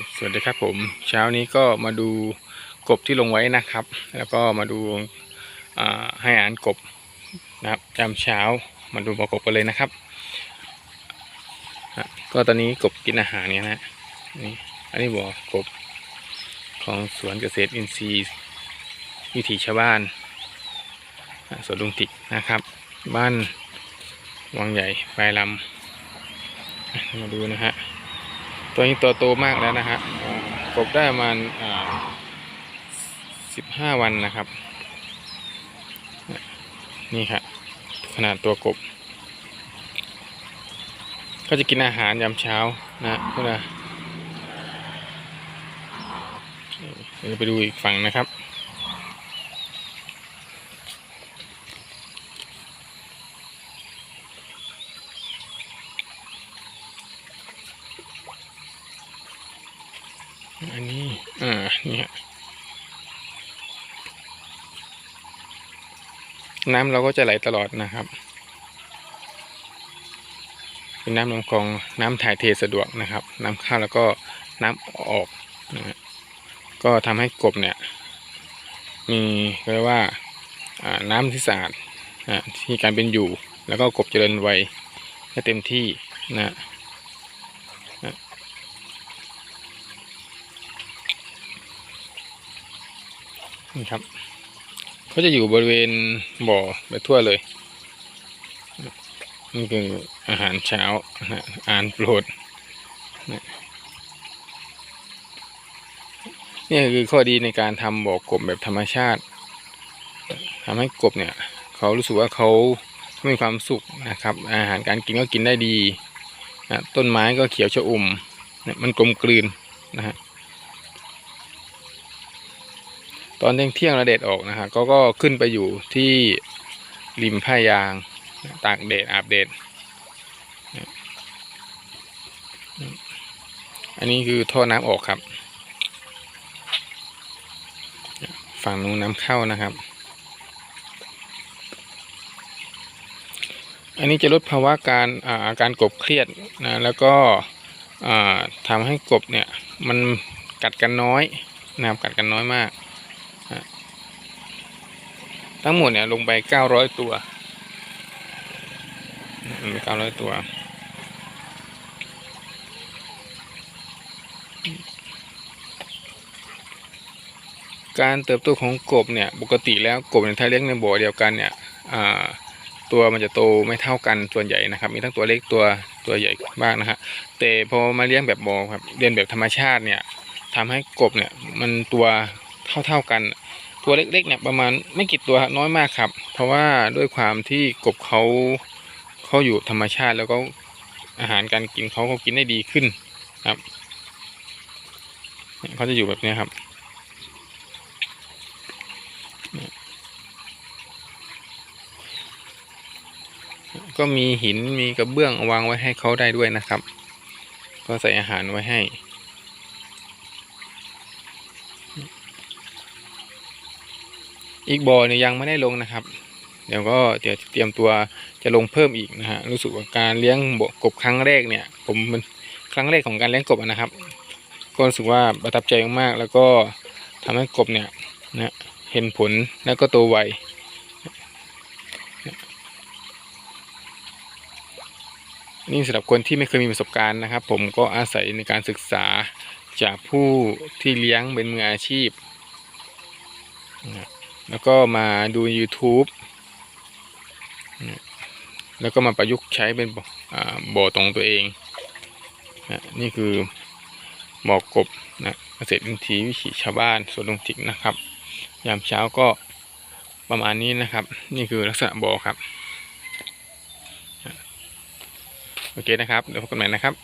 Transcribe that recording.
สวัสดีครับผม เช้านี้ก็มาดูกบที่ลงไว้นะครับ แล้วก็มาดูให้อาหารกบนะครับยามเช้ามาดูบ่อกบกันเลยนะครับ ก็ตอนนี้กบกินอาหารเนี่ยนะนี่อันนี้บ่อกบของสวนเกษตรอินทรีย์วิถีชาวบ้านสวนลุงติกนะครับ บ้านวังใหญ่ปลายลำมาดูนะฮะ ตัวนี้ตัวโตมากแล้วนะฮะกบได้ประมาณสิบห้าวันนะครับ นี่ครับขนาดตัวกบ ก็จะกินอาหารยามเช้านะเพื่อเดี๋ยวไปดูอีกฝั่งนะครับ อันนี้ อ่า เนี่ฮะน้ำเราก็จะไหลตลอดนะครับ เป็นน้ำลำคลองน้ำถ่ายเทสะดวกนะครับ น้ำเข้าแล้วก็น้ำออกนะฮะก็ทำให้กบเนี่ย มีเรียกว่าน้ำที่สะอาดนะที่การเป็นอยู่ แล้วก็กบเจริญไวให้เต็มที่นะ นี่ครับเขาจะอยู่บริเวณบ่อไปทั่วเลยนี่คืออาหารเช้านะอาหารโปรดนะนี่คือข้อดีในการทำบ่อกบแบบธรรมชาติทำให้กบเนี่ยเขารู้สึกว่าเขามีความสุขนะครับ อาหารการกินก็กินได้ดีนะต้นไม้ก็เขียวชอุ่มเนี่ยมันกลมกลืนนะฮะ ตอนเที่ยงเที่ยงระเด็ดออกนะฮะก็ก็ขึ้นไปอยู่ที่ริมผ้ายางตากแดดอาบแดดอันนี้คือท่อน้ำออกครับ ฝั่งนู้นน้ำเข้านะครับ อันนี้จะลดภาวะการอาการกบเครียดนะแล้วก็ทำให้กบเนี่ยมันกัดกันน้อยนะครับกัดกันน้อยมาก ทั้งหมดเนี่ยลงไปเก้าร้อยตัวเก้าร้อยตัว การเติบโตของกบเนี่ยปกติแล้วกบเนี่ยถ้าเลี้ยงในบ่อเดียวกันเนี่ยตัวมันจะโตไม่เท่ากันส่วนใหญ่นะครับ มีทั้งตัวเล็กตัวตัวใหญ่บ้างนะฮะแต่พอมาเลี้ยงแบบบ่อครับเลี้ยงแบบธรรมชาติเนี่ยทำให้กบเนี่ยมันตัว เท่าๆกัน ตัวเล็กๆเนี่ยประมาณไม่กี่ตัวน้อยมากครับ เพราะว่าด้วยความที่กบเขาเขาอยู่ธรรมชาติแล้วก็อาหารการกินเขาเขากินได้ดีขึ้นครับเขาจะอยู่แบบนี้ครับก็มีหินมีกระเบื้องวางไว้ให้เขาได้ด้วยนะครับ ก็ใส่อาหารไว้ให้ อีกบ่อเนี่ยยังไม่ได้ลงนะครับ เดี๋ยวก็เดี๋ยวเตรียมตัวจะลงเพิ่มอีกนะฮะรู้สึกว่าการเลี้ยงบกบครั้งแรกเนี่ย ผมมันครั้งแรกของการเลี้ยงกบนะครับ ก็รู้สึกว่าประทับใจมากๆแล้วก็ทำให้กบเนี่ยนะเห็นผลแล้วก็โตไวนี่สำหรับคนที่ไม่เคยมีประสบการณ์นะครับ ผมก็อาศัยในการศึกษาจากผู้ที่เลี้ยงเป็นมืออาชีพนะ แล้วก็มาดู YouTube แล้วก็มาประยุกต์ใช้เป็นบ่อตรงตัวเองนะนี่คือบ่อกบนะเกษตรอินทรีย์วิถีชาวบ้านสวนลุงจิกนะครับ ยามเช้าก็ประมาณนี้นะครับ นี่คือลักษณะบ่อครับ โอเคนะครับ เดี๋ยวพบกันใหม่นะครับ